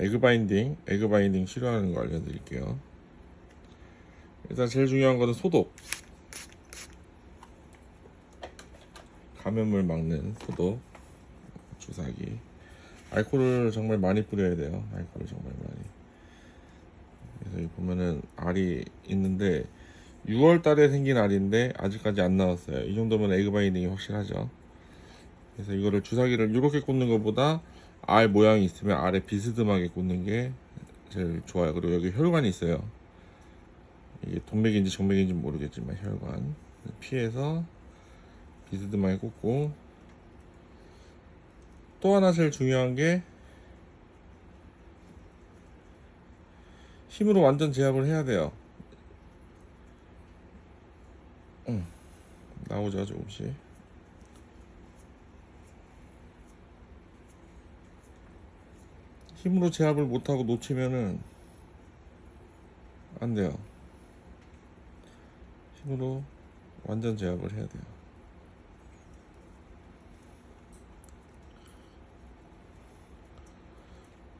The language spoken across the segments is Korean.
에그 바인딩, 에그 바인딩 싫어하는 거 알려드릴게요. 일단 제일 중요한 거는 소독. 감염을 막는 소독. 주사기. 알코올을 정말 많이 뿌려야 돼요. 알코올을 정말 많이. 그래서 여기 보면은 알이 있는데 6월 달에 생긴 알인데 아직까지 안 나왔어요. 이 정도면 에그 바인딩이 확실하죠. 그래서 이거를 주사기를 이렇게 꽂는 것보다 알 모양이 있으면 알에 비스듬하게 꽂는 게 제일 좋아요. 그리고 여기 혈관이 있어요. 이게 동맥인지 정맥인지 모르겠지만 혈관 피해서 비스듬하게 꽂고 또 하나 제일 중요한 게 힘으로 완전 제압을 해야 돼요. 응. 나오죠 조금씩. 힘으로 제압을 못하고 놓치면은 안 돼요. 힘으로 완전 제압을 해야 돼요.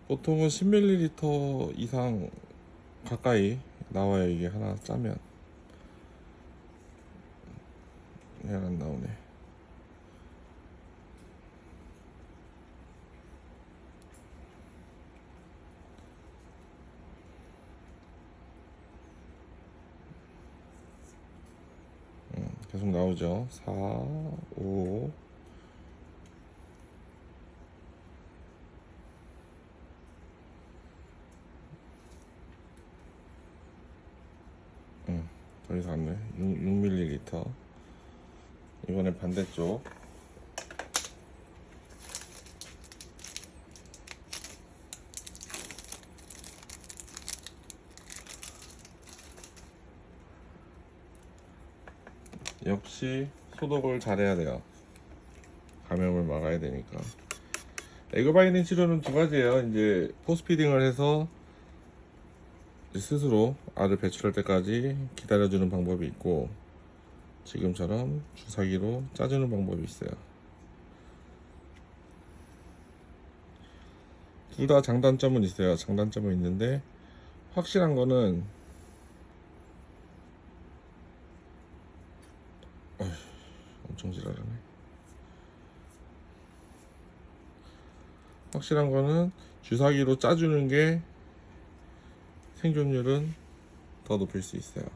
보통은 10ml 이상 가까이 나와요. 이게 하나 짜면. 얘안 나오네. 계속 나오죠. 4, 5, 음, 더 이상 안 돼. 6, 6ml. 이번에 반대쪽. 역시 소독을 잘해야 돼요. 감염을 막아야 되니까. 에그바이닌 치료는 두 가지예요. 이제 포스피딩을 해서 스스로 알을 배출할 때까지 기다려주는 방법이 있고 지금처럼 주사기로 짜주는 방법이 있어요. 둘 다 장단점은 있어요. 장단점은 있는데 확실한 거는 어휴, 엄청 지랄하네. 확실한 거는 주사기로 짜주는 게 생존율은 더 높일 수 있어요.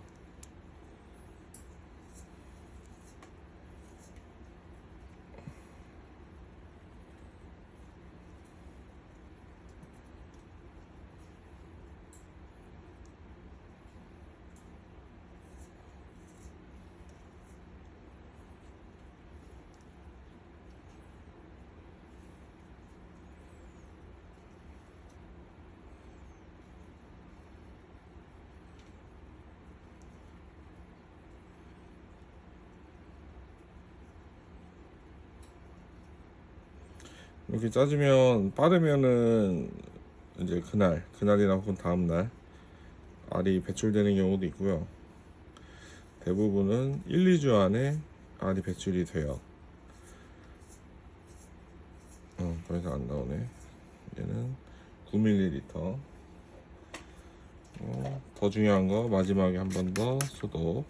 이렇게 짜주면 빠르면은 이제 그날 그날이나 혹은 다음 날 알이 배출되는 경우도 있고요. 대부분은 1, 2주 안에 알이 배출이 돼요. 어, 더 이상 안 나오네. 얘는 9ml. 어, 더 중요한 거 마지막에 한 번 더 소독.